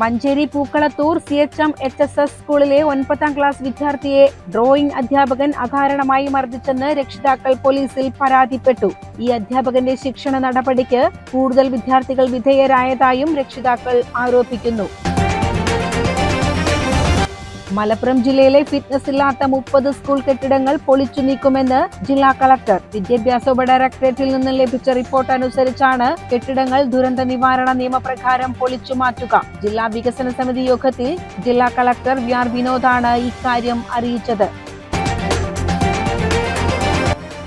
Manjeri Pookkalathur C H M H S S സ്കൂളിലെ ഒൻപതാം class വിദ്യാർത്ഥിയെ ഡ്രോയിംഗ് അധ്യാപകൻ അകാരണമായി മർദ്ദിച്ചെന്ന് രക്ഷിതാക്കൾ പോലീസിൽ പരാതിപ്പെട്ടു. ഈ അധ്യാപകന്റെ ശിക്ഷണ നടപടിക്ക് കൂടുതൽ വിദ്യാർത്ഥികൾ വിധേയരായതായും രക്ഷിതാക്കൾ ആരോപിക്കുന്നു. മലപ്പുറം ജില്ലയിലെ ഫിറ്റ്നസ് ഇല്ലാത്ത മുപ്പത് സ്കൂൾ കെട്ടിടങ്ങൾ പൊളിച്ചു നീക്കുമെന്ന് ജില്ലാ കളക്ടർ. വിദ്യാഭ്യാസ ഉപഡയറക്ടറേറ്റിൽ നിന്ന് ലഭിച്ച റിപ്പോർട്ട് അനുസരിച്ചാണ് കെട്ടിടങ്ങൾ ദുരന്ത നിവാരണ നിയമപ്രകാരം പൊളിച്ചു മാറ്റുക. ജില്ലാ വികസന സമിതി യോഗത്തിൽ ജില്ലാ കളക്ടർ വി ആർ വിനോദാണ് ഇക്കാര്യം അറിയിച്ചത്.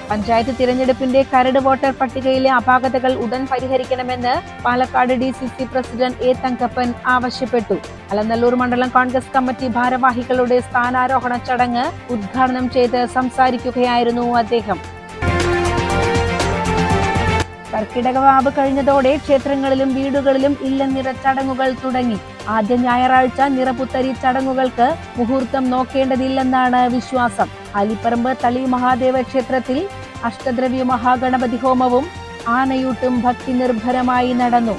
പഞ്ചായത്ത് തിരഞ്ഞെടുപ്പിന്റെ കരട് വോട്ടർ പട്ടികയിലെ അപാകതകൾ ഉടൻ പരിഹരിക്കണമെന്ന് Palakkad D C C president A Thankappan ആവശ്യപ്പെട്ടു. അലനല്ലൂർ മണ്ഡലം കോൺഗ്രസ് കമ്മിറ്റി ഭാരവാഹികളുടെ സ്ഥാനാരോഹണ ചടങ്ങ് ഉദ്ഘാടനം ചെയ്ത് സംസാരിക്കുകയായിരുന്നു അദ്ദേഹം. കർക്കിടക വാവ് കഴിഞ്ഞതോടെ ക്ഷേത്രങ്ങളിലും വീടുകളിലും ഇല്ലനിറ ചടങ്ങുകൾ തുടങ്ങി. ആദ്യ ഞായറാഴ്ച നിറപുത്തരി ചടങ്ങുകൾക്ക് മുഹൂർത്തം നോക്കേണ്ടതില്ലെന്നാണ് വിശ്വാസം. അലിപ്പറമ്പ് തളി മഹാദേവ ക്ഷേത്രത്തിൽ അഷ്ടദ്രവ്യ മഹാഗണപതി ഹോമവും ആനയൂട്ടും ഭക്തി നിർഭരമായി നടന്നു.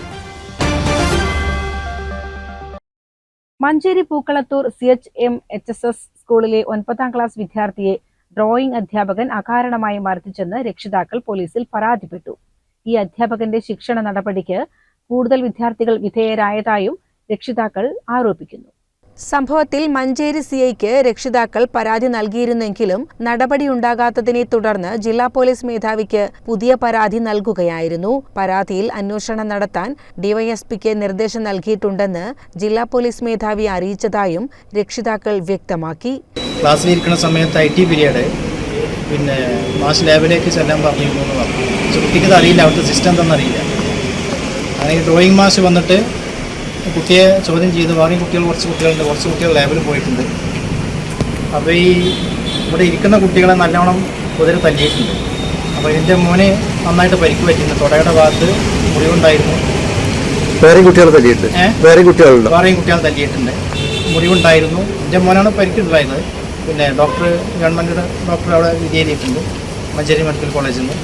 Manjeri Pookkalathur C H M H S S സ്കൂളിലെ ഒൻപതാം ക്ലാസ് വിദ്യാർത്ഥിയെ ഡ്രോയിംഗ് അധ്യാപകൻ അകാരണമായി മർദ്ദിച്ചെന്ന് രക്ഷിതാക്കൾ പോലീസിൽ പരാതിപ്പെട്ടു. ഈ അധ്യാപകന്റെ ശിക്ഷണ നടപടിക്ക് കൂടുതൽ വിദ്യാർത്ഥികൾ വിധേയരായതായും രക്ഷിതാക്കൾ ആരോപിക്കുന്നു. സംഭവത്തിൽ മഞ്ചേരി സിഐക്ക് രക്ഷിതാക്കൾ പരാതി നൽകിയിരുന്നെങ്കിലും നടപടിയുണ്ടാകാത്തതിനെ തുടർന്ന് ജില്ലാ പോലീസ് മേധാവിക്ക് പുതിയ പരാതി നൽകുകയായിരുന്നു. പരാതിയിൽ അന്വേഷണം നടത്താൻ ഡിവൈഎസ്പിക്ക് നിർദ്ദേശം നൽകിയിട്ടുണ്ടെന്ന് ജില്ലാ പോലീസ് മേധാവി അറിയിച്ചതായും രക്ഷിതാക്കൾ വ്യക്തമാക്കി. ക്ലാസ്സിലിരിക്കുന്ന സമയത്ത് ഐ ടി പീരിയഡ് പിന്നെ മാസ് ലാബിലേക്ക് ചെല്ലാൻ പറഞ്ഞിരുന്നു എന്ന് പറഞ്ഞു. കുട്ടിക്ക് അറിയില്ല അവിടുത്തെ സിസ്റ്റം അറിയില്ല. അങ്ങനെ ഡ്രോയിങ് മാസ് വന്നിട്ട് കുട്ടിയെ ചോദ്യം ചെയ്തു വേറെയും കുട്ടികൾ കുറച്ച് കുട്ടികളുണ്ട് കുറച്ച് കുട്ടികൾ ലാബിൽ പോയിട്ടുണ്ട്. അപ്പോൾ ഈ ഇവിടെ ഇരിക്കുന്ന കുട്ടികളെ നല്ലോണം കുതിര തല്ലിയിട്ടുണ്ട്. അപ്പോൾ ഇതിന്റെ മോനെ നന്നായിട്ട് പരിക്ക് പറ്റിയിരുന്നു തുടയുടെ ഭാഗത്ത് മുറിവുണ്ടായിരുന്നു. വേറെ കുട്ടികൾ തല്ലിയിട്ടുണ്ട്? ഏ? വേറെ കുട്ടികളുണ്ട്? വേറെയും കുട്ടികൾ തല്ലിയിട്ടുണ്ട്. മുറിവുണ്ടായിരുന്നു. എന്റെ മോനാണ് പരിക്കുണ്ടായിരുന്നത് പിന്നെ ഡോക്ടർ ഗവൺമെന്റ് ഡോക്ടർ അവിടെ വിധിയിലിട്ടുണ്ട് മഞ്ചേരി മെഡിക്കൽ കോളേജിൽ നിന്ന്.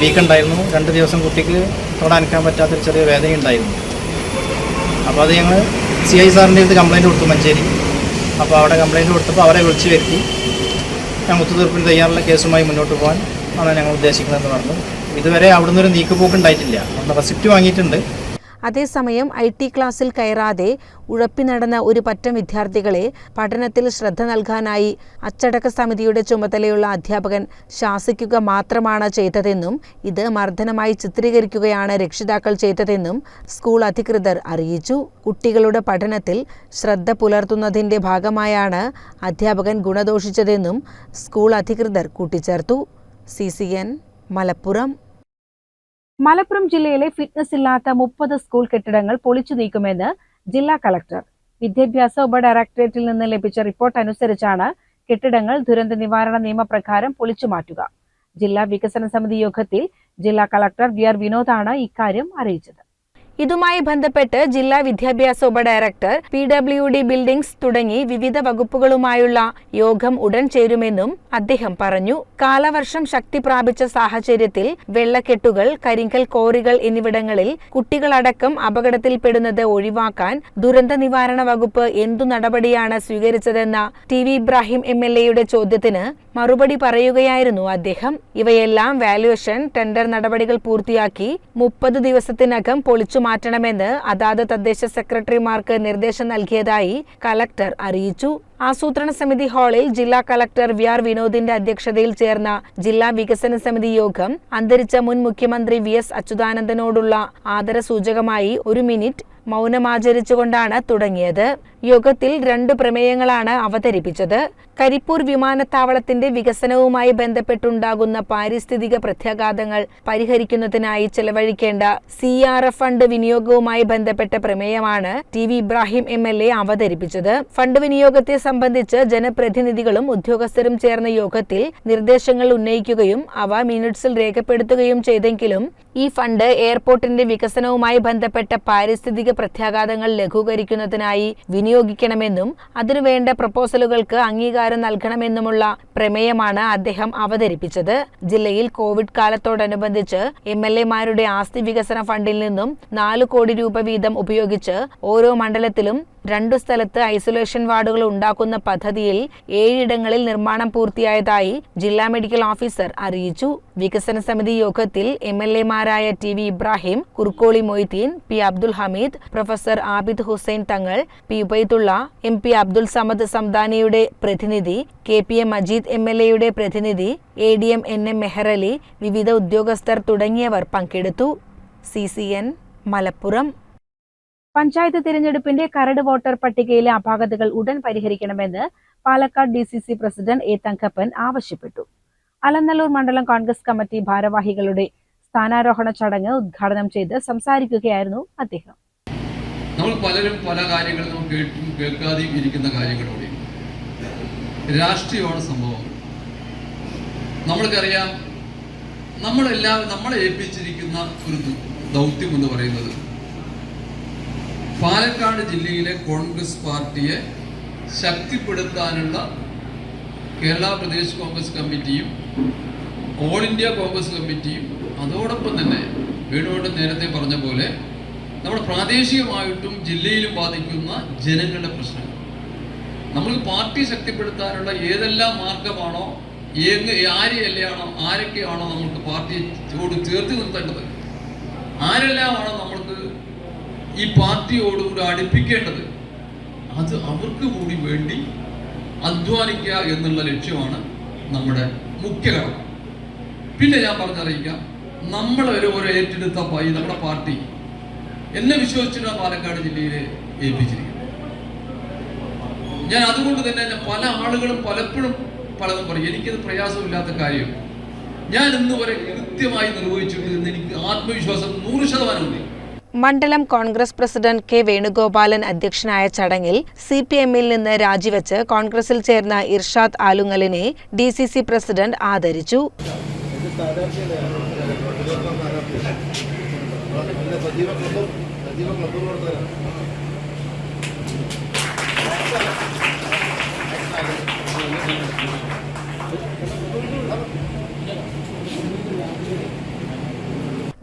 വീക്കുണ്ടായിരുന്നു രണ്ട് ദിവസം കുട്ടിക്ക് തൊടാനക്കാൻ പറ്റാത്തൊരു ചെറിയ വേദന ഉണ്ടായിരുന്നു അപ്പോൾ അത് ഞങ്ങൾ സി ഐ സാറിന്റെ അടുത്ത് കംപ്ലയിന്റ് കൊടുത്തു മഞ്ചേരി. അപ്പോൾ അവിടെ കംപ്ലയിന്റ് കൊടുത്തപ്പോൾ അവരെ വിളിച്ച് വരുത്തി. ഞാൻ ഒത്തുതീർപ്പിന് തയ്യാറുള്ള കേസുമായി മുന്നോട്ട് പോകാൻ ആണ് ഞങ്ങൾ ഉദ്ദേശിക്കുന്നതെന്ന് പറഞ്ഞു. ഇതുവരെ അവിടുന്ന് ഒരു നീക്കുപോക്ക് ഉണ്ടായിട്ടില്ല. നമ്മൾ റെസിപ്റ്റ് വാങ്ങിയിട്ടുണ്ട്. അതേസമയം ഐ ടി ക്ലാസ്സിൽ കയറാതെ ഉഴപ്പി നടന്ന ഒരു പറ്റം വിദ്യാർത്ഥികളെ പഠനത്തിൽ ശ്രദ്ധ നൽകാനായി അച്ചടക്ക സമിതിയുടെ ചുമതലയുള്ള അധ്യാപകൻ ശാസിക്കുക മാത്രമാണ് ചെയ്തതെന്നും ഇത് മർദ്ദനമായി ചിത്രീകരിക്കുകയാണ് രക്ഷിതാക്കൾ ചെയ്തതെന്നും സ്കൂൾ അധികൃതർ അറിയിച്ചു. കുട്ടികളുടെ പഠനത്തിൽ ശ്രദ്ധ പുലർത്തുന്നതിന്റെ ഭാഗമായാണ് അധ്യാപകൻ ഗുണദോഷിച്ചതെന്നും സ്കൂൾ അധികൃതർ കൂട്ടിച്ചേർത്തു. C C N Malappuram. Malappuram ജില്ലയിലെ ഫിറ്റ്നസ് ഇല്ലാത്ത മുപ്പത് സ്കൂൾ കെട്ടിടങ്ങൾ പൊളിച്ചു നീക്കുമെന്ന് ജില്ലാ കളക്ടർ. വിദ്യാഭ്യാസ ഉപഡയറക്ടറേറ്റിൽ നിന്ന് ലഭിച്ച റിപ്പോർട്ട് അനുസരിച്ചാണ് കെട്ടിടങ്ങൾ ദുരന്ത നിവാരണ നിയമപ്രകാരം പൊളിച്ചു മാറ്റുക. ജില്ലാ വികസന സമിതി യോഗത്തിൽ ജില്ലാ കളക്ടർ വി ആർ വിനോദാണ് ഇക്കാര്യം അറിയിച്ചത്. ഇതുമായി ബന്ധപ്പെട്ട് ജില്ലാ വിദ്യാഭ്യാസ ഉപഡയറക്ടർ പി ഡബ്ല്യു ഡി ബിൽഡിംഗ്സ് തുടങ്ങി വിവിധ വകുപ്പുകളുമായുള്ള യോഗം ഉടൻ ചേരുമെന്നും അദ്ദേഹം പറഞ്ഞു. കാലവർഷം ശക്തി പ്രാപിച്ച സാഹചര്യത്തിൽ വെള്ളക്കെട്ടുകൾ കരിങ്കൽ കോറികൾ എന്നിവിടങ്ങളിൽ കുട്ടികളടക്കം അപകടത്തിൽപ്പെടുന്നത് ഒഴിവാക്കാൻ ദുരന്ത നിവാരണ വകുപ്പ് എന്തു നടപടിയാണ് സ്വീകരിച്ചതെന്ന T V Ibrahim M L എയുടെ ചോദ്യത്തിന് മറുപടി പറയുകയായിരുന്നു അദ്ദേഹം. ഇവയെല്ലാം വാല്യുവേഷൻ ടെൻഡർ നടപടികൾ പൂർത്തിയാക്കി മുപ്പത് ദിവസത്തിനകം പൊളിച്ചു മാറ്റണമെന്ന് അതാത് തദ്ദേശ സെക്രട്ടറിമാർക്ക് നിർദ്ദേശം നൽകിയതായി കലക്ടർ അറിയിച്ചു. ആസൂത്രണ സമിതി ഹാളിൽ ജില്ലാ കളക്ടർ വി ആർ വിനോദിന്റെ അധ്യക്ഷതയിൽ ചേർന്ന ജില്ലാ വികസന സമിതി യോഗം അന്തരിച്ച മുൻ മുഖ്യമന്ത്രി വി എസ് അച്യുതാനന്ദനോടുള്ള ആദരസൂചകമായി ഒരു മിനിറ്റ് മൗനമാചരിച്ചുകൊണ്ടാണ് തുടങ്ങിയത്. യോഗത്തിൽ രണ്ട് പ്രമേയങ്ങളാണ് അവതരിപ്പിച്ചത്. കരിപ്പൂർ വിമാനത്താവളത്തിന്റെ വികസനവുമായി ബന്ധപ്പെട്ടുണ്ടാകുന്ന പാരിസ്ഥിതിക പ്രത്യാഘാതങ്ങൾ പരിഹരിക്കുന്നതിനായി ചെലവഴിക്കേണ്ട സി ആർ എഫ് ഫണ്ട് വിനിയോഗവുമായി ബന്ധപ്പെട്ട പ്രമേയമാണ് T V Ibrahim M L A അവതരിപ്പിച്ചത്. ഫണ്ട് വിനിയോഗത്തെ സംബന്ധിച്ച് ജനപ്രതിനിധികളും ഉദ്യോഗസ്ഥരും ചേർന്ന യോഗത്തിൽ നിർദ്ദേശങ്ങൾ ഉന്നയിക്കുകയും അവ മിനിറ്റ്സിൽ രേഖപ്പെടുത്തുകയും ചെയ്തെങ്കിലും ഈ ഫണ്ട് എയർപോർട്ടിന്റെ വികസനവുമായി ബന്ധപ്പെട്ട പാരിസ്ഥിതിക പ്രത്യാഘാതങ്ങൾ ലഘൂകരിക്കുന്നതിനായി വിനിയോഗിക്കണമെന്നും അതിനുവേണ്ട പ്രപ്പോസലുകൾക്ക് അംഗീകാരം നൽകണമെന്നുമുള്ള പ്രമേയമാണ് അദ്ദേഹം അവതരിപ്പിച്ചത്. ജില്ലയിൽ കോവിഡ് കാലത്തോടനുബന്ധിച്ച് എം എൽ എമാരുടെ ആസ്തി വികസന ഫണ്ടിൽ നിന്നും നാല് കോടി രൂപ വീതം ഉപയോഗിച്ച് ഓരോ മണ്ഡലത്തിലും രണ്ടു സ്ഥലത്ത് ഐസൊലേഷൻ വാർഡുകൾ ഉണ്ടാക്കുന്ന പദ്ധതിയിൽ ഏഴിടങ്ങളിൽ നിർമ്മാണം പൂർത്തിയായതായി ജില്ലാ മെഡിക്കൽ ഓഫീസർ അറിയിച്ചു. വികസന സമിതി യോഗത്തിൽ M L എമാരായ T V Ibrahim Kurkkoli Moideen P Abdul Hameed professor Abid Hussain Thangal P Ubaidulla M P Abdul Samad സംദാനിയുടെ പ്രതിനിധി K P M Majeed M L എയുടെ പ്രതിനിധി A D M N M Meharali വിവിധ ഉദ്യോഗസ്ഥർ തുടങ്ങിയവർ പങ്കെടുത്തു. C C N Malappuram. Panchayat തിരഞ്ഞെടുപ്പിന്റെ കരട് voter പട്ടികയിലെ അപാകതകൾ ഉടൻ പരിഹരിക്കണമെന്ന് Palakkad D C C president A Thankappan ആവശ്യപ്പെട്ടു. അലനല്ലൂർ മണ്ഡലം കോൺഗ്രസ് കമ്മിറ്റി ഭാരവാഹികളുടെ സ്ഥാനാരോഹണ ചടങ്ങ് ഉദ്ഘാടനം ചെയ്ത് സംസാരിക്കുകയായിരുന്നു അദ്ദേഹം. നമ്മൾ പലരും പല കാര്യങ്ങളും കേട്ടും കേൾക്കാതെയും ഇരിക്കുന്ന കാര്യങ്ങളോടെ രാഷ്ട്രീയമാണ് സംഭവം. നമ്മൾക്കറിയാം നമ്മളെല്ലാവരും നമ്മളെ ഏൽപ്പിച്ചിരിക്കുന്ന ഒരു ദൗത്യം എന്ന് പറയുന്നത് പാലക്കാട് ജില്ലയിലെ കോൺഗ്രസ് പാർട്ടിയെ ശക്തിപ്പെടുത്താനുള്ള കേരള പ്രദേശ് കോൺഗ്രസ് കമ്മിറ്റിയും ഓൾ ഇന്ത്യ കോൺഗ്രസ് കമ്മിറ്റിയും അതോടൊപ്പം തന്നെ വീണുകൊണ്ട് നേരത്തെ പറഞ്ഞ പോലെ നമ്മുടെ പ്രാദേശികമായിട്ടും ജില്ലയിലും ബാധിക്കുന്ന ജനങ്ങളുടെ പ്രശ്നങ്ങൾ നമ്മൾ പാർട്ടി ശക്തിപ്പെടുത്താനുള്ള ഏതെല്ലാം മാർഗമാണോ ഏങ്ങ് ആരെയല്ലാണോ ആരൊക്കെയാണോ നമുക്ക് പാർട്ടിയോട് ചേർത്ത് നിർത്തേണ്ടത്? ആരെല്ലാമാണോ നമ്മൾക്ക് ഈ പാർട്ടിയോടുകൂടി അടുപ്പിക്കേണ്ടത് അത് അവർക്ക് കൂടി വേണ്ടി അധ്വാനിക്കുക എന്നുള്ള ലക്ഷ്യമാണ് നമ്മുടെ മുഖ്യ കടമ പിന്നെ ഞാൻ പറഞ്ഞറിയിക്കാം നമ്മൾ ഒരു ഒരു ഏറ്റെടുത്ത പൈ നമ്മുടെ പാർട്ടി എന്നെ വിശ്വസിച്ചിട്ടാണ് പാലക്കാട് ജില്ലയിലെ ഏൽപ്പിച്ചിരിക്കുന്നത് ഞാൻ അതുകൊണ്ട് തന്നെ പല ആളുകളും പലപ്പോഴും പലതും പറയും എനിക്കത് പ്രയാസമില്ലാത്ത കാര്യം. ഞാൻ ഇന്ന് വരെ കൃത്യമായി നിർവഹിച്ചിട്ടുണ്ട് എന്ന് എനിക്ക് ആത്മവിശ്വാസം നൂറ് ശതമാനമുണ്ട്. മണ്ഡലം കോൺഗ്രസ് പ്രസിഡന്റ് കെ വേണുഗോപാലൻ അധ്യക്ഷനായ ചടങ്ങിൽ സി പി എമ്മിൽ നിന്ന് രാജിവെച്ച് കോൺഗ്രസിൽ ചേർന്ന ഇർഷാദ് ആലുങ്ങലിനെ ഡി സി സി പ്രസിഡന്റ് ആദരിച്ചു.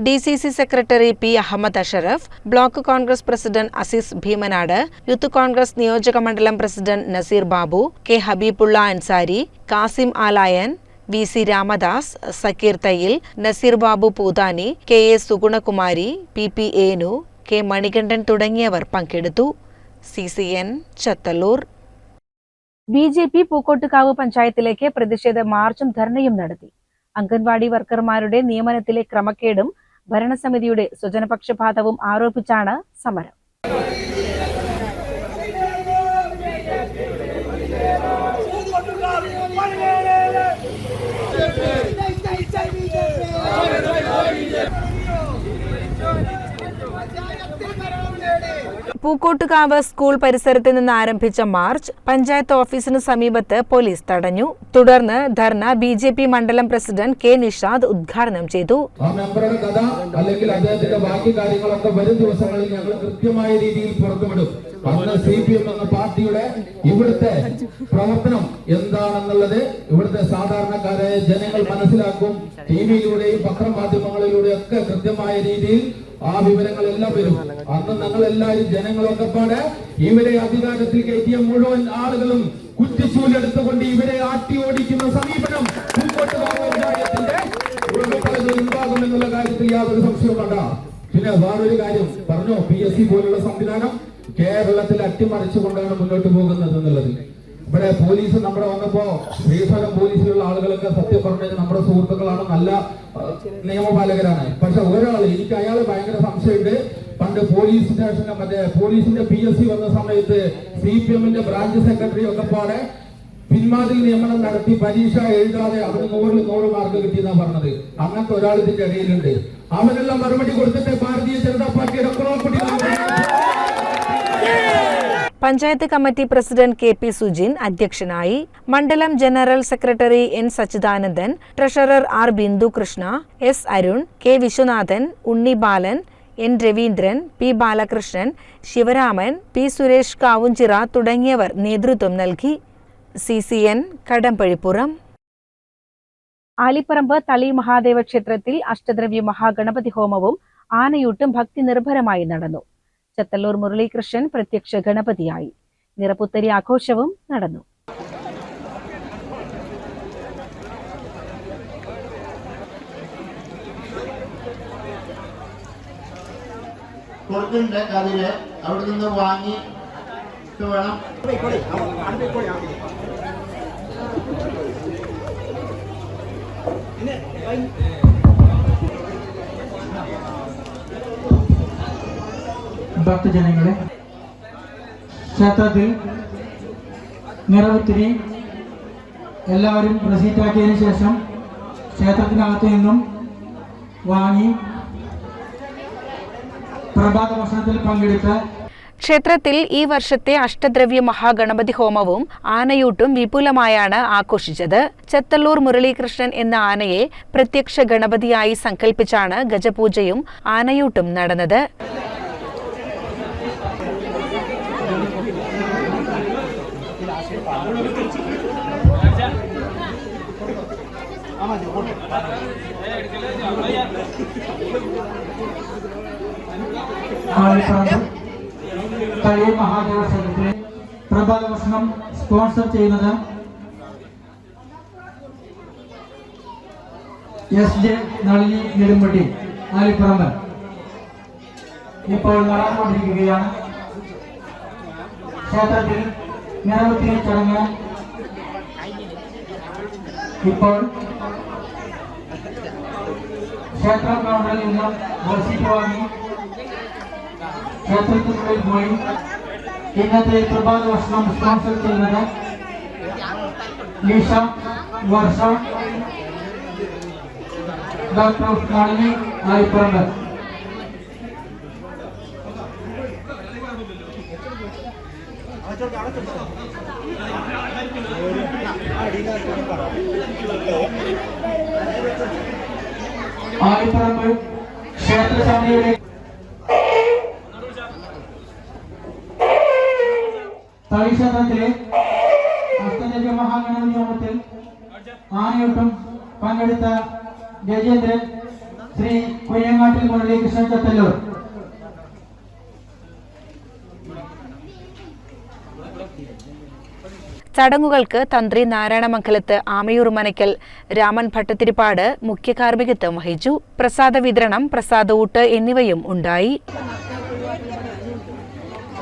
D C C secretary P Ahammed Asharaf block Congress president Azeez Bheemanad youth Congress നിയോജക മണ്ഡലം president Naseer Babu K Habeebulla Ansari Kasim Alayan V C Ramadas Sakkeer Thayyil Naseer Babu Poothani K A Sugunakumari P P Enu K Manikandan തുടങ്ങിയവർ പങ്കെടുത്തു. C C N Chathallur B J P Pookkottukavu പഞ്ചായത്തിലേക്ക് പ്രതിഷേധ മാർച്ചും ധർണയും നടത്തി. അംഗൻവാടി വർക്കർമാരുടെ നിയമനത്തിലെ ക്രമക്കേടും ഭരണസമിതിയുടെ സ്വജനപക്ഷപാതവും ആരോപിച്ചാണ് സമരം. Pookkottukavu school പരിസരത്ത് നിന്ന് ആരംഭിച്ച മാർച്ച് പഞ്ചായത്ത് ഓഫീസിന് സമീപത്ത് പോലീസ് തടഞ്ഞു. തുടർന്ന് ധർണ ബി ജെ പി മണ്ഡലം പ്രസിഡന്റ് കെ നിഷാദ് ഉദ്ഘാടനം ചെയ്തു. ആ മെമ്പറുടെ കഥ അല്ലെങ്കിൽ അദ്ദേഹത്തിന്റെ ബാക്കി കാര്യങ്ങളൊക്കെ വരും ദിവസങ്ങളിൽ ഞങ്ങൾ കൃത്യമായ രീതിയിൽ പുറത്തുവിടും. അന്ന് സി പി എം എന്ന പാർട്ടിയുടെ ഇവിടുത്തെ പ്രവർത്തനം എന്താണെന്നുള്ളത് ഇവിടുത്തെ സാധാരണക്കാരായ ജനങ്ങൾ മനസ്സിലാക്കും. ടി വിയിലൂടെയും പത്രമാധ്യമങ്ങളിലൂടെയും ഒക്കെ കൃത്യമായ രീതിയിൽ ആ വിവരങ്ങളെല്ലാം വരും. അന്ന് ഞങ്ങൾ എല്ലാവരും ജനങ്ങളൊക്കെ പാടെ ഇവരെ അധികാരത്തിൽ കയറ്റിയ മുഴുവൻ ആളുകളും കുറ്റിച്ചൂലെടുത്തുകൊണ്ട് ഇവരെ ആട്ടി ഓടിക്കുന്ന സമീപനം പൂക്കോട്ട് പഞ്ചായത്തിന്റെ ഉണ്ടാകുമെന്നുള്ള കാര്യത്തിൽ യാതൊരു സംശയവും വേണ്ട പിന്നെ വേറൊരു കാര്യം പറഞ്ഞു? പി എസ് സി പോലുള്ള സംവിധാനം കേരളത്തിൽ അട്ടിമറിച്ചുകൊണ്ടാണ് മുന്നോട്ട് പോകുന്നത് എന്നുള്ളത്. ഇവിടെ പോലീസ് നമ്മുടെ വന്നപ്പോ ശ്രീഫലം പോലീസിലുള്ള ആളുകളൊക്കെ സത്യം പറഞ്ഞത് നമ്മുടെ സുഹൃത്തുക്കളാണ് നല്ല നിയമപാലകരാണ്. പക്ഷെ ഒരാൾ എനിക്ക് അയാൾ ഭയങ്കര സംശയമുണ്ട്. പണ്ട് പോലീസ് സ്റ്റേഷനിലെ മറ്റേ പോലീസിന്റെ പി എസ് സി വന്ന സമയത്ത് സി പി എമ്മിന്റെ ബ്രാഞ്ച് സെക്രട്ടറി ഒക്കെ പാടെ പിന്മാതിൽ നിയമനം നടത്തി പരീക്ഷ എഴുതാതെ അവന് നൂറിൽ നൂറ് മാർക്ക് കിട്ടിയെന്നാ പറഞ്ഞത്. അങ്ങനത്തെ ഒരാൾ ഇതിന്റെ ഇടയിലുണ്ട്. അവനെല്ലാം മറുപടി കൊടുത്തിട്ട് ഭാരതീയ ജനതാ പാർട്ടിയുടെ property panchayat committee president K P Sujin അധ്യക്ഷനായി മണ്ഡലം general secretary N Sachidanandan treasurer R Bindukrishna S Arun K Viswanathan Unni Balan N Raveendran P Balakrishnan Sivaraman P Suresh Kavunchira തുടങ്ങിയവർ നേതൃത്വം നൽകി. C C N Kadambazhipuram. Alipparamba Thali Mahadeva ക്ഷേത്രത്തിൽ അഷ്ടദ്രവ്യ മഹാഗണപതി ഹോമവും ആനയൂട്ടും ഭക്തി നിർഭരമായി നടന്നു. ചത്തല്ലൂർ മുരളീകൃഷ്ണൻ പ്രത്യക്ഷ ഗണപതിയായി. നിറപുത്തരി ആഘോഷവും നടന്നു. കൊടുക്കുന്നുണ്ട് കതിര് അവിടെ നിന്ന് വാങ്ങി വേണം. ഭക്തജനങ്ങളെ ക്ഷേത്രത്തിൽ നിറവുത്തിരി എല്ലാവരും റെസീറ്റാക്കിയതിനു ശേഷം ക്ഷേത്രത്തിനകത്ത് നിന്നും വാങ്ങി പ്രഭാത ഭക്ഷണത്തിൽ പങ്കെടുത്ത് ക്ഷേത്രത്തിൽ ഈ വർഷത്തെ അഷ്ടദ്രവ്യ മഹാഗണപതി ഹോമവും ആനയൂട്ടും വിപുലമായാണ് ആഘോഷിച്ചത്. ചെത്തല്ലൂർ മുരളീകൃഷ്ണൻ എന്ന ആനയെ പ്രത്യക്ഷ ഗണപതിയായി സങ്കല്പിച്ചാണ് ഗജപൂജയും ആനയൂട്ടും നടന്നത്. ആളിപ്പറമ്പ് തഴി മഹാദേവ ക്ഷേത്രത്തിലെ പ്രഭാത ഭക്ഷണം സ്പോൺസർ ചെയ്യുന്നത് എസ് ജെ നളിനി നെടുമ്പട്ടി ആലിപ്പറമ്പ് ഇപ്പോൾ നടന്നുകൊണ്ടിരിക്കുകയാണ്. ക്ഷേത്രത്തിൽ നിരവധി ചടങ്ങ് ഇപ്പോൾ ക്ഷേത്ര കൗണ്ടറിൽ നിന്നും റെസിറ്റ് വാങ്ങി ക്ഷേത്രത്തിനുള്ളിൽ പോയി ഇന്നത്തെ പ്രഭാത ഭക്ഷണം സ്പോൺസർ ചെയ്യുന്നത് ലീഷ വർഷ ഡോക്ടർ നളിനി ആയിപ്പറമ്പ് ആയിപ്പറമ്പ് ക്ഷേത്ര സമിതിയുടെ തളിക്ഷേത്രത്തിലെ അഷ്ടദേവ മഹാഗണപതി ഹോമത്തിൽ ആനയോട്ടം പങ്കെടുത്ത ഗജേന്ദ്രൻ ശ്രീ കുയ്യങ്ങാട്ടിൽ മുരളീകൃഷ്ണൻ ചത്തല്ലൂർ. ചടങ്ങുകൾക്ക് തന്ത്രി നാരായണമംഗലത്ത് ആമയൂർ മനയ്ക്കൽ രാമൻ ഭട്ടത്തിരിപ്പാട് മുഖ്യ കാർമ്മികത്വം വഹിച്ചു. പ്രസാദ വിതരണം പ്രസാദ ഊട്ട് എന്നിവയും ഉണ്ടായി.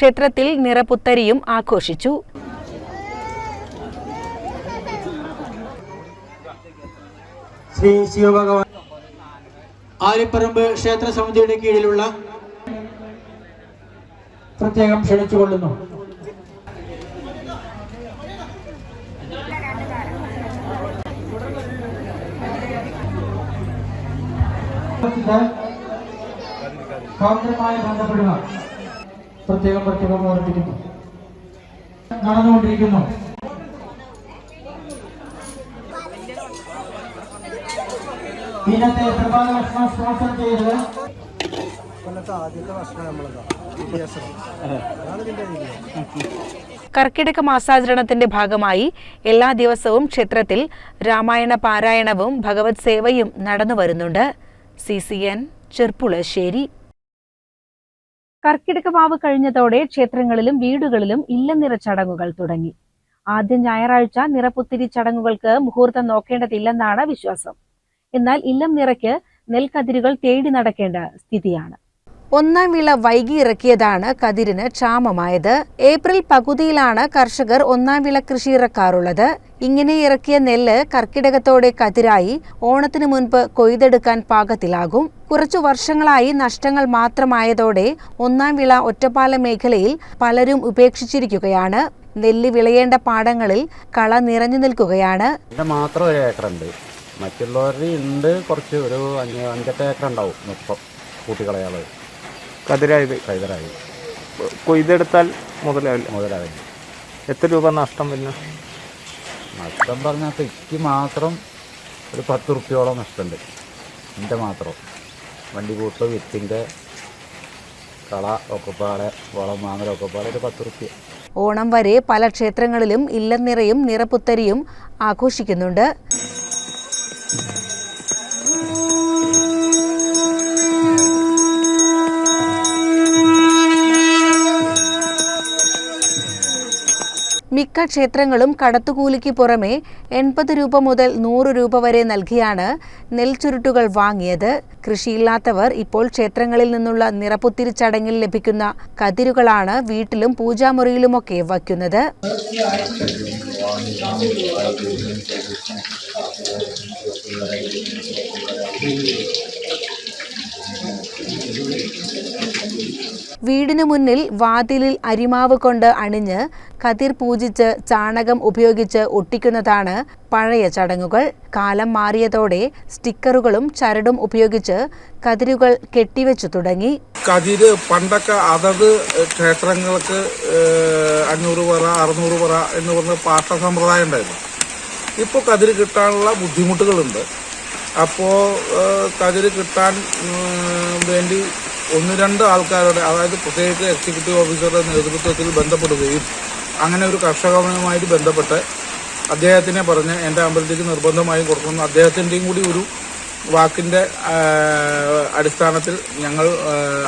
ക്ഷേത്രത്തിൽ നിറപുത്തരിയും ആഘോഷിച്ചു. ശ്രീ ശിവഭഗവാൻ ആലിപ്പറമ്പ് ക്ഷേത്ര സമിതിയുടെ കീഴിലുള്ള പ്രത്യേകം ക്ഷണിച്ചുകൊള്ളുന്നു. കൗണ്ടറുമായി ബന്ധപ്പെടുക. പ്രത്യേകം പ്രത്യേകം ഓർമ്മിപ്പിക്കുന്നു. നടന്നുകൊണ്ടിരിക്കുന്നു. ഇന്നത്തെ പ്രഭാത ഭക്ഷണം സ്പോൺസർ ചെയ്തത് കർക്കിടക മാസാചരണത്തിന്റെ ഭാഗമായി എല്ലാ ദിവസവും ക്ഷേത്രത്തിൽ രാമായണ പാരായണവും ഭഗവത് സേവയും നടന്നു വരുന്നുണ്ട്. C C N Cherpulassery. കർക്കിടക മാവ് കഴിഞ്ഞതോടെ ക്ഷേത്രങ്ങളിലും വീടുകളിലും ഇല്ലനിറ ചടങ്ങുകൾ തുടങ്ങി. ആദ്യ ഞായറാഴ്ച നിറപ്പുത്തിരി ചടങ്ങുകൾക്ക് മുഹൂർത്തം നോക്കേണ്ടതില്ലെന്നാണ് വിശ്വാസം. എന്നാൽ ഇല്ലം നിറയ്ക്ക് നെൽക്കതിരുകൾ തേടി നടക്കേണ്ട സ്ഥിതിയാണ്. ഒന്നാം വിള വൈകി ഇറക്കിയതാണ് കതിരിന് ക്ഷാമമായത്. ഏപ്രിൽ പകുതിയിലാണ് കർഷകർ ഒന്നാം വിള കൃഷി ഇറക്കാറുള്ളത് ഇങ്ങനെ ഇറക്കിയ നെല്ല് കർക്കിടകത്തോടെ കതിരായി ഓണത്തിന് മുൻപ് കൊയ്തെടുക്കാൻ പാകത്തിലാകും. കുറച്ചു വർഷങ്ങളായി നഷ്ടങ്ങൾ മാത്രമായതോടെ ഒന്നാം വിള ഒറ്റപ്പാല മേഖലയിൽ പലരും ഉപേക്ഷിച്ചിരിക്കുകയാണ്. നെല്ല് വിളയേണ്ട പാടങ്ങളിൽ കള നിറഞ്ഞു നിൽക്കുകയാണ്. മാത്രം ഒരു ഏക്കറുണ്ട് മറ്റുള്ളവരുടെ ഉണ്ട് കുറച്ച് ഒരു അഞ്ച് അഞ്ചെട്ട് ഏക്കർ ഉണ്ടാവും മൊത്തം കൂട്ടിക്കളയാൾ കതിരായത്? കതിരായി. കൊയ്തെടുത്താൽ മുതലാവില്ല. മുതലാവില്ല. എത്ര രൂപ നഷ്ടം പിന്നെ നഷ്ടം പറഞ്ഞാൽ തെക്ക് മാത്രം ഒരു പത്ത് റുപ്യോളം നഷ്ടമുണ്ട് എന്റെ മാത്രം. വണ്ടി കൂട്ട് വിത്തിന്റെ കള ഒക്കെപ്പാടെ വളം വാങ്ങൽ പാടെ ഒരു പത്ത് റുപ്യ. ഓണം വരെ പല ക്ഷേത്രങ്ങളിലും ഇല്ലനിറയും നിറപുത്തരിയും ആഘോഷിക്കുന്നുണ്ട്. മിക്ക ക്ഷേത്രങ്ങളും കടത്തുകൂലിക്ക് പുറമെ എൺപത് രൂപ മുതൽ നൂറ് രൂപ വരെ നൽകിയാണ് നെൽച്ചുരുട്ടുകൾ വാങ്ങിയത്. കൃഷിയില്ലാത്തവർ ഇപ്പോൾ ക്ഷേത്രങ്ങളിൽ നിന്നുള്ള നിറപുത്തിരി ചടങ്ങിൽ ലഭിക്കുന്ന കതിരുകളാണ് വീട്ടിലും പൂജാമുറിയിലുമൊക്കെ വയ്ക്കുന്നത്. വീടിനു മുന്നിൽ വാതിലിൽ അരിമാവ് കൊണ്ട് അണിഞ്ഞ് കതിർ പൂജിച്ച് ചാണകം ഉപയോഗിച്ച് ഒട്ടിക്കുന്നതാണ് പഴയ ചടങ്ങുകൾ. കാലം മാറിയതോടെ സ്റ്റിക്കറുകളും ചരടും ഉപയോഗിച്ച് കതിരുകൾ കെട്ടിവെച്ചു തുടങ്ങി. കതിര് പണ്ടൊക്കെ അതത് ക്ഷേത്രങ്ങൾക്ക് അഞ്ഞൂറ് പറ അറുന്നൂറ് പറ എന്ന് പറഞ്ഞ പാട്ട സമ്പ്രദായം ഉണ്ടായിരുന്നു. ഇപ്പോൾ കതിര് കിട്ടാനുള്ള ബുദ്ധിമുട്ടുകളുണ്ട്. അപ്പോൾ കതിര് കിട്ടാൻ വേണ്ടി ഒന്ന് രണ്ട് ആൾക്കാരുടെ അതായത് പ്രത്യേകിച്ച് എക്സിക്യൂട്ടീവ് ഓഫീസറുടെ നേതൃത്വത്തിൽ ബന്ധപ്പെടുകയും അങ്ങനെ ഒരു കർഷകവുമായിട്ട് ബന്ധപ്പെട്ട് അദ്ദേഹത്തിനെ പറഞ്ഞ് എന്റെ അമ്പലത്തിലേക്ക് നിർബന്ധമായും കൊടുക്കുന്നു. അദ്ദേഹത്തിന്റെയും കൂടി ഒരു വാക്കിന്റെ അടിസ്ഥാനത്തിൽ ഞങ്ങൾ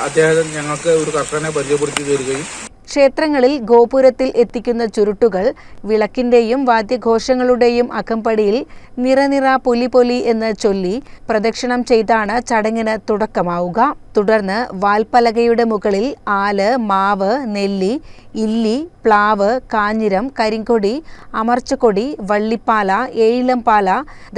അദ്ദേഹം ഞങ്ങൾക്ക് ഒരു കർഷകനെ പരിചയപ്പെടുത്തി തരികയും ക്ഷേത്രങ്ങളിൽ ഗോപുരത്തിൽ എത്തിക്കുന്ന ചുരുട്ടുകൾ വിളക്കിന്റെയും വാദ്യഘോഷങ്ങളുടെയും അകമ്പടിയിൽ നിറനിറ പൊലി പൊലി എന്ന് ചൊല്ലി പ്രദക്ഷിണം ചെയ്താണ് ചടങ്ങിന് തുടക്കമാവുക. തുടർന്ന് വാൽപ്പലകയുടെ മുകളിൽ ആൽ മാവ് നെല്ലി ഇല്ലി പ്ലാവ് കാഞ്ഞിരം കരിങ്കൊടി അമർച്ചക്കൊടി വള്ളിപ്പാല ഏഴിലംപാല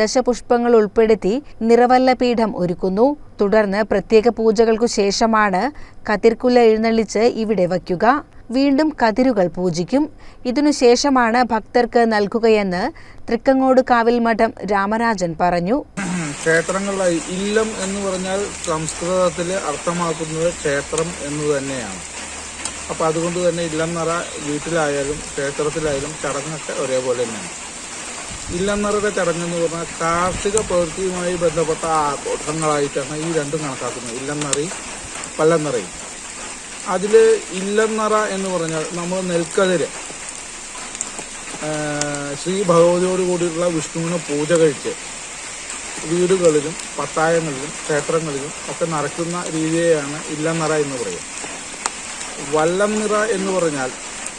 ദശപുഷ്പങ്ങൾ ഉൾപ്പെടുത്തി നിറവല്ലപീഠം ഒരുക്കുന്നു. തുടർന്ന് പ്രത്യേക പൂജകൾക്കു ശേഷമാണ് കതിർക്കുല എഴുന്നള്ളിച്ച് ഇവിടെ വയ്ക്കുക. വീണ്ടും കതിരുകൾ പൂജിക്കും. ഇതിനുശേഷമാണ് ഭക്തർക്ക് നൽകുകയെന്ന് തൃക്കങ്ങോട് കാവിൽ മഠം രാമരാജൻ പറഞ്ഞു. ക്ഷേത്രങ്ങളിലായി ഇല്ലം എന്ന് പറഞ്ഞാൽ സംസ്കൃതത്തിൽ അർത്ഥമാക്കുന്നത് ക്ഷേത്രം എന്ന് തന്നെയാണ്. അപ്പോൾ അതുകൊണ്ട് തന്നെ ഇല്ലം നിറ വീട്ടിലായാലും ക്ഷേത്രത്തിലായാലും ചടങ്ങൊക്കെ ഒരേപോലെ തന്നെയാണ്. ഇല്ലം നിറയുടെ ചടങ്ങെന്ന് പറഞ്ഞാൽ കാർഷിക പ്രവൃത്തിയുമായി ബന്ധപ്പെട്ട ആഘോഷങ്ങളായിട്ടാണ് ഈ രണ്ടും കണക്കാക്കുന്നത്. ഇല്ലെന്നറി പല്ലെന്നറി അതിൽ ഇല്ലെന്നറ എന്ന് പറഞ്ഞാൽ നമ്മൾ നെൽക്കതിര് ശ്രീ ഭഗവതിയോട് കൂടിയിട്ടുള്ള വിഷ്ണുവിന് പൂജ കഴിച്ച് വീടുകളിലും പത്തായങ്ങളിലും ക്ഷേത്രങ്ങളിലും ഒക്കെ നടക്കുന്ന രീതിയെയാണ് ഇല്ലെന്നറ എന്ന് പറയുക വല്ലം നിറ എന്ന് പറഞ്ഞാൽ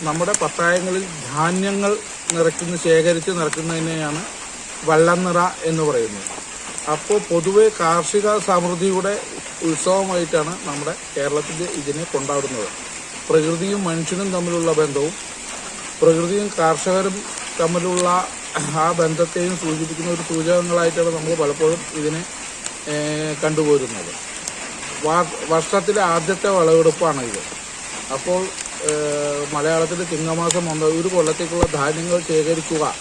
നമ്മുടെ പത്തായങ്ങളിൽ ധാന്യങ്ങൾ നിറയ്ക്കുന്ന ശേഖരിച്ച് വള്ളം നിറ എന്ന് പറയുന്നത്. അപ്പോൾ പൊതുവെ കാർഷിക സമൃദ്ധിയുടെ ഉത്സവമായിട്ടാണ് നമ്മുടെ കേരളത്തിൽ ഇതിനെ കൊണ്ടാടുന്നത്. പ്രകൃതിയും മനുഷ്യനും തമ്മിലുള്ള ബന്ധവും പ്രകൃതിയും കർഷകരും തമ്മിലുള്ള ആ ബന്ധത്തെയും സൂചിപ്പിക്കുന്ന ഒരു സൂചകങ്ങളായിട്ടാണ് നമ്മൾ പലപ്പോഴും ഇതിനെ കണ്ടുപോരുന്നത്. വർഷത്തിലെ ആദ്യത്തെ വിളവെടുപ്പാണ് ഇത്. അപ്പോൾ മലയാളത്തിൽ ചിങ്ങമാസം ഒന്ന് ഒരു കൊല്ലത്തേക്കുള്ള ധാന്യങ്ങൾ ശേഖരിക്കുക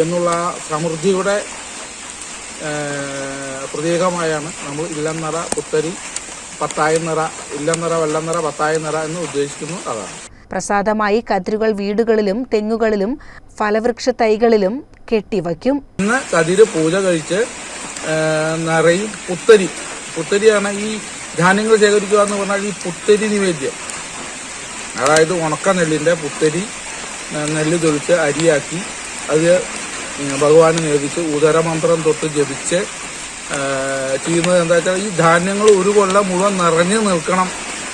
എന്നുള്ള സമൃദ്ധിയുടെ പ്രതീകമായാണ് നമ്മൾ ഇല്ലംനിറ പുത്തരി പത്തായനിറ നിറ വെള്ളനിറ പത്തായനിറ എന്ന് ഉദ്ദേശിക്കുന്നു അതാണ്. പ്രസാദമായി കതിരുകൾ വീടുകളിലും തെങ്ങുകളിലും ഫലവൃക്ഷ തൈകളിലും കെട്ടിവയ്ക്കും. ഇന്ന് കതിര് പൂജ കഴിച്ച് നിറയും പുത്തരി. പുത്തരിയാണ് ഈ ധാന്യങ്ങൾ ശേഖരിക്കുക എന്ന് പറഞ്ഞാൽ ഈ പുത്തരി നിവേദ്യം. അതായത് ഉണക്ക നെല്ലിന്റെ പുത്തരി നെല്ല് തൊളിച്ച് അരിയാക്കി അത് ഭഗവാന് നേദിച്ച് ഉദരമന്ത്രം തൊട്ട് ജപിച്ച് ചെയ്യുന്നത് എന്താ വെച്ചാൽ ഈ ധാന്യങ്ങൾ ഒരു കൊല്ലം മുഴുവൻ നിറഞ്ഞു നിൽക്കണം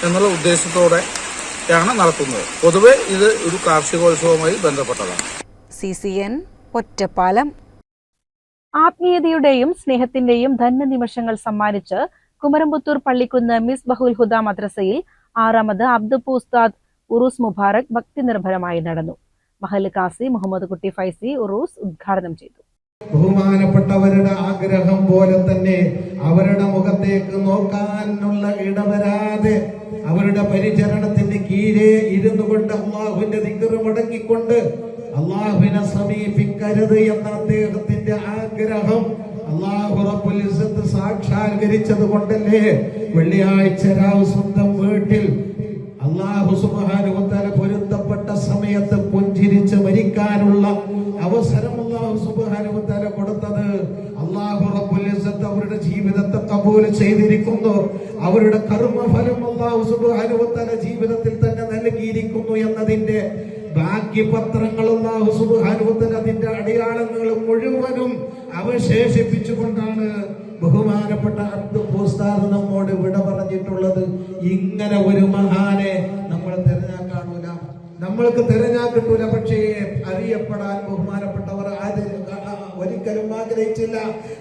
എന്നുള്ള ഉദ്ദേശത്തോടെയാണ് നടത്തുന്നത്. പൊതുവെ ഇത് ഒരു കാർഷികോത്സവവുമായി ബന്ധപ്പെട്ടതാണ്. C C N Ottapalam. ആത്മീയതയുടെയും സ്നേഹത്തിന്റെയും ധന്യ നിമിഷങ്ങൾ സമ്മാനിച്ച് കുമരംപുത്തൂർ പള്ളിക്കുന്ന് മിസ് ബഹുൽ ഹുദ മദ്രസയിൽ ആറാമത് അബ്ദുപ്പു ഉസ്താദ് ഉറൂസ് മുബാറക് ഭക്തി നിർഭരമായി നടന്നു. മഹൽ കാസി മുഹമ്മദ് കുട്ടി ഫൈസി ഉറൂസ് ഉദ്ഘാടനം ചെയ്തു. ബഹുമാനപ്പെട്ടവരുടെ ആഗ്രഹം പോലെ തന്നെ അവരുടെ മുഖത്തേക്ക് നോക്കാനുള്ള ഇടവരാതെ അവരുടെ പരിചരണത്തിന്റെ കീഴെ ഇരുന്നു കൊണ്ട് അള്ളാഹുവിന്റെ ദിക്കറ് മുടങ്ങിക്കൊണ്ട് അള്ളാഹുവിനെ സമീപിക്കരുത് എന്ന അദ്ദേഹത്തിന്റെ ആഗ്രഹം അള്ളാഹു റബ്ബുൽ സാക്ഷാത്കരിച്ചത് കൊണ്ടല്ലേ വെള്ളിയാഴ്ച രാവ് സ്വന്തം വീട്ടിൽ അള്ളാഹു സുബാനുവത്താല പൊരുത്തപ്പെട്ട സമയത്ത് പുഞ്ചിരിച്ച് മരിക്കാനുള്ള അവസരം അള്ളാഹു സുബാനുവത്താല കൊടുത്തത് അള്ളാഹു അവരുടെ ജീവിതത്തെ കബൂൽ ചെയ്തിരിക്കുന്നു. അവരുടെ കർമ്മഫലം അള്ളാഹു സുബാനുവത്താല ജീവിതത്തിൽ തന്നെ നൽകിയിരിക്കുന്നു എന്നതിന്റെ ബാക്കി പത്രങ്ങൾ അള്ളാഹു സുബാനുവത്താല അതിന്റെ അടയാളങ്ങൾ മുഴുവനും അവശേഷിപ്പിച്ചുകൊണ്ടാണ് ബഹുമാനപ്പെട്ട അബ്ദു ഉസ്താദ് നമ്മോട് വിട പറഞ്ഞിട്ടുള്ളത് ഇങ്ങനെ ഒരു മഹാനെ നമ്മൾ തിരഞ്ഞാൽ കാണൂല. നമ്മൾക്ക് തിരഞ്ഞാൽ കിട്ടൂല പക്ഷേ അറിയപ്പെടാൻ ബഹുമാനപ്പെട്ടവർ ആദ്യം ഒരിക്കലും ആഗ്രഹിച്ചില്ല.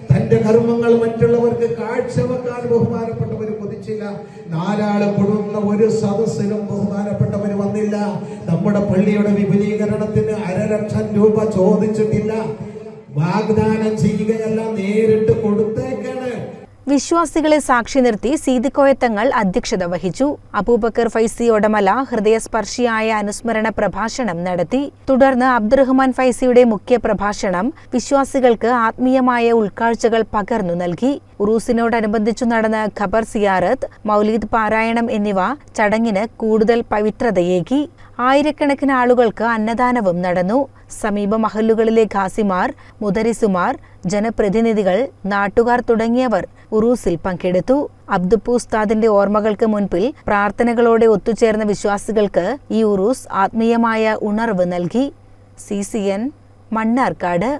തന്റെ കർമ്മങ്ങൾ മറ്റുള്ളവർക്ക് കാഴ്ചവെക്കാൻ ബഹുമാനപ്പെട്ടവർ കൊതിച്ചില്ല. നാലാൾ കൊടുന്ന ഒരു സദസ്സിലും ബഹുമാനപ്പെട്ടവർ വന്നില്ല. നമ്മുടെ പള്ളിയുടെ വിപുലീകരണത്തിന് അര ലക്ഷം രൂപ ചോദിച്ചിട്ടില്ല. വാഗ്ദാനം ചെയ്യുകയല്ല നേരിട്ട് കൊടുത്തേക്കാണ്. വിശ്വാസികളെ സാക്ഷി നിർത്തി സീതിക്കോയത്തങ്ങൾ അധ്യക്ഷത വഹിച്ചു. അബൂബക്കർ ഫൈസി ഒടമല ഹൃദയസ്പർശിയായ അനുസ്മരണ പ്രഭാഷണം നടത്തി. തുടർന്ന് അബ്ദുറഹ്മാൻ ഫൈസിയുടെ മുഖ്യ പ്രഭാഷണം വിശ്വാസികൾക്ക് ആത്മീയമായ ഉൾക്കാഴ്ചകൾ പകർന്നു നൽകി. ഉറൂസിനോടനുബന്ധിച്ചു നടന്ന ഖബർ സിയാറത്ത് മൗലീദ് പാരായണം എന്നിവ ചടങ്ങിന് കൂടുതൽ പവിത്രതയേകി. ആയിരക്കണക്കിന് ആളുകൾക്ക് അന്നദാനവും നടന്നു. സമീപ മഹല്ലുകളിലെ ഖാസിമാർ മുദരിസുമാർ ജനപ്രതിനിധികൾ നാട്ടുകാർ തുടങ്ങിയവർ ഉറൂസിൽ പങ്കെടുത്തു. അബ്ദുപ്പൂസ്താദിന്റെ ഓർമ്മകൾക്ക് മുൻപിൽ പ്രാർത്ഥനകളോടെ ഒത്തുചേർന്ന വിശ്വാസികൾക്ക് ഈ ഉറൂസ് ആത്മീയമായ ഉണർവ് നൽകി. C C N Mannarkkad.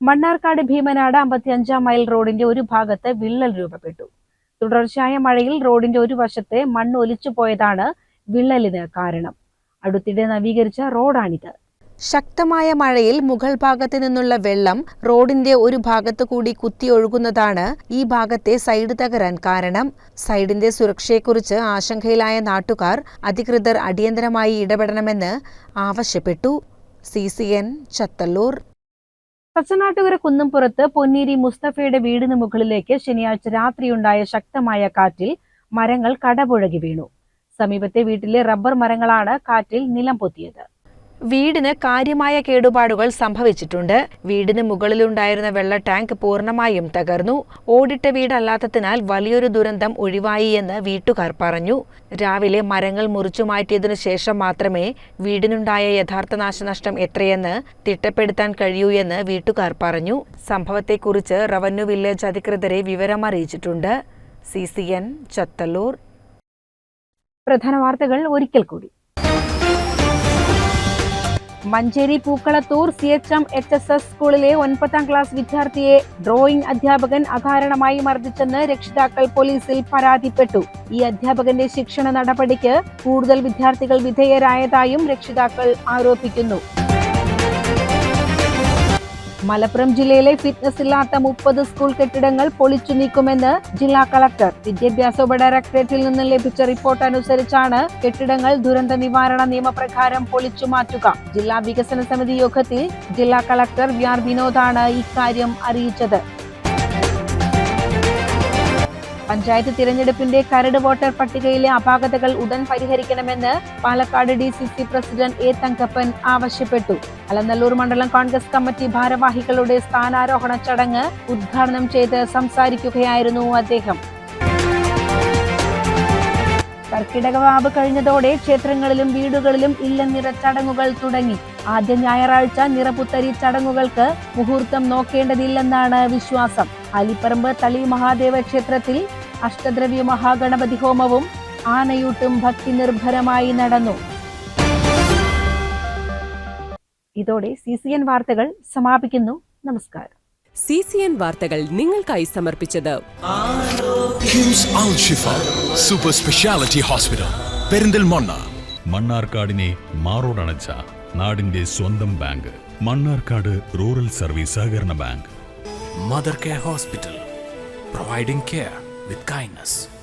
Mannarkkad Bheemanad അമ്പത്തിയഞ്ചാം mile റോഡിന്റെ ഒരു ഭാഗത്ത് വിള്ളൽ രൂപപ്പെട്ടു. തുടർച്ചയായ മഴയിൽ റോഡിന്റെ ഒരു വശത്തെ മണ്ണ് ഒലിച്ചു പോയതാണ് വിള്ളലിന് കാരണം. അടുത്തിടെ നവീകരിച്ച റോഡാണിത്. ശക്തമായ മഴയിൽ മുഗൾ ഭാഗത്തു നിന്നുള്ള വെള്ളം റോഡിന്റെ ഒരു ഭാഗത്തു കൂടി കുത്തിയൊഴുകുന്നതാണ് ഈ ഭാഗത്തെ സൈഡ് തകരാൻ കാരണം. സൈഡിന്റെ സുരക്ഷയെക്കുറിച്ച് ആശങ്കയിലായ നാട്ടുകാർ അധികൃതർ അടിയന്തരമായി ഇടപെടണമെന്ന് ആവശ്യപ്പെട്ടു. C C N Chathallur. Thachanattukara Kunnampurath Ponneeri മുസ്തഫയുടെ വീടിന് മുകളിലേക്ക് ശനിയാഴ്ച രാത്രിയുണ്ടായ ശക്തമായ കാറ്റിൽ മരങ്ങൾ കടപുഴകി വീണു. സമീപത്തെ വീട്ടിലെ റബ്ബർ മരങ്ങളാണ് കാറ്റിൽ നിലം പൊത്തിയത്. വീടിന് കാര്യമായ കേടുപാടുകൾ സംഭവിച്ചിട്ടുണ്ട്. വീടിന് മുകളിലുണ്ടായിരുന്ന വെള്ള ടാങ്ക് പൂർണമായും തകർന്നു. ഓടിട്ട വീടല്ലാത്തതിനാൽ വലിയൊരു ദുരന്തം ഒഴിവായി എന്ന് വീട്ടുകാർ പറഞ്ഞു. രാവിലെ മരങ്ങൾ മുറിച്ചു മാറ്റിയതിനു ശേഷം മാത്രമേ വീടിനുണ്ടായ യഥാർത്ഥ നാശനഷ്ടം എത്രയെന്ന് തിട്ടപ്പെടുത്താൻ കഴിയൂ എന്ന് വീട്ടുകാർ പറഞ്ഞു. സംഭവത്തെക്കുറിച്ച് റവന്യൂ വില്ലേജ് അധികൃതരെ വിവരമറിയിച്ചിട്ടുണ്ട്. C C N Chathallur. പ്രധാന വാർത്തകൾ ഒരിക്കൽ കൂടി. Manjeri Pookkalathur C H M H S S സ്കൂളിലെ ഒൻപതാം ക്ലാസ് വിദ്യാർത്ഥിയെ ഡ്രോയിംഗ് അധ്യാപകൻ അകാരണമായി മർദ്ദിച്ചെന്ന് രക്ഷിതാക്കൾ പോലീസിൽ പരാതിപ്പെട്ടു. ഈ അധ്യാപകന്റെ ശിക്ഷണ നടപടിക്ക് കൂടുതൽ വിദ്യാർത്ഥികൾ വിധേയരായതായും രക്ഷിതാക്കൾ ആരോപിക്കുന്നു. മലപ്പുറം ജില്ലയിലെ ഫിറ്റ്നസ് ഇല്ലാത്ത മുപ്പത് സ്കൂൾ കെട്ടിടങ്ങൾ പൊളിച്ചു നീക്കുമെന്ന് ജില്ലാ കളക്ടർ. വിദ്യാഭ്യാസ ഉപഡയറക്ടറേറ്റിൽ നിന്ന് ലഭിച്ച റിപ്പോർട്ട് അനുസരിച്ചാണ് കെട്ടിടങ്ങൾ ദുരന്ത നിവാരണ നിയമപ്രകാരം പൊളിച്ചു മാറ്റുക. ജില്ലാ വികസന സമിതി യോഗത്തിൽ ജില്ലാ കളക്ടർ വി ആർ വിനോദാണ് ഇക്കാര്യം അറിയിച്ചത്. പഞ്ചായത്ത് തിരഞ്ഞെടുപ്പിന്റെ കരട് വോട്ടർ പട്ടികയിലെ അപാകതകൾ ഉടൻ പരിഹരിക്കണമെന്ന് Palakkad D C C president A Thankappan ആവശ്യപ്പെട്ടു. അലനല്ലൂർ മണ്ഡലം കോൺഗ്രസ് കമ്മിറ്റി ഭാരവാഹികളുടെ സ്ഥാനാരോഹണ ചടങ്ങ് ഉദ്ഘാടനം ചെയ്ത് സംസാരിക്കുകയായിരുന്നു അദ്ദേഹം. കർക്കിടകവാവ് കഴിഞ്ഞതോടെ ക്ഷേത്രങ്ങളിലും വീടുകളിലും ഇല്ലനിറ ചടങ്ങുകൾ തുടങ്ങി. ആദ്യ ഞായറാഴ്ച നിറപുത്തരി ചടങ്ങുകൾക്ക് മുഹൂർത്തം നോക്കേണ്ടതില്ലെന്നാണ് വിശ്വാസം. അലിപ്പറമ്പ് തളി മഹാദേവ ക്ഷേത്രത്തിൽ അഷ്ടദ്രവ്യ മഹാഗണപതി ഹോമവും ആനയൂട്ടും ഭക്തി നിർഭരമായി നടന്നു. ഇതോടെ സി സി എൻ വാർത്തകൾ സമാപിക്കുന്നു. നമസ്കാരം. സി സി എൻ വാർത്തകൾ നിങ്ങൾക്കായി സമർപ്പിച്ചത് സൂപ്പർ സ്പെഷ്യാലിറ്റി ഹോസ്പിറ്റൽ പെരിന്തൽമണ്ണ മണ്ണാർക്കാടിനെ മാറോടണച്ച നാടിന്റെ സ്വന്തം ബാങ്ക് മണ്ണാർക്കാട് റൂറൽ സർവീസ് സഹകരണ bank. Mother care hospital providing care with kindness.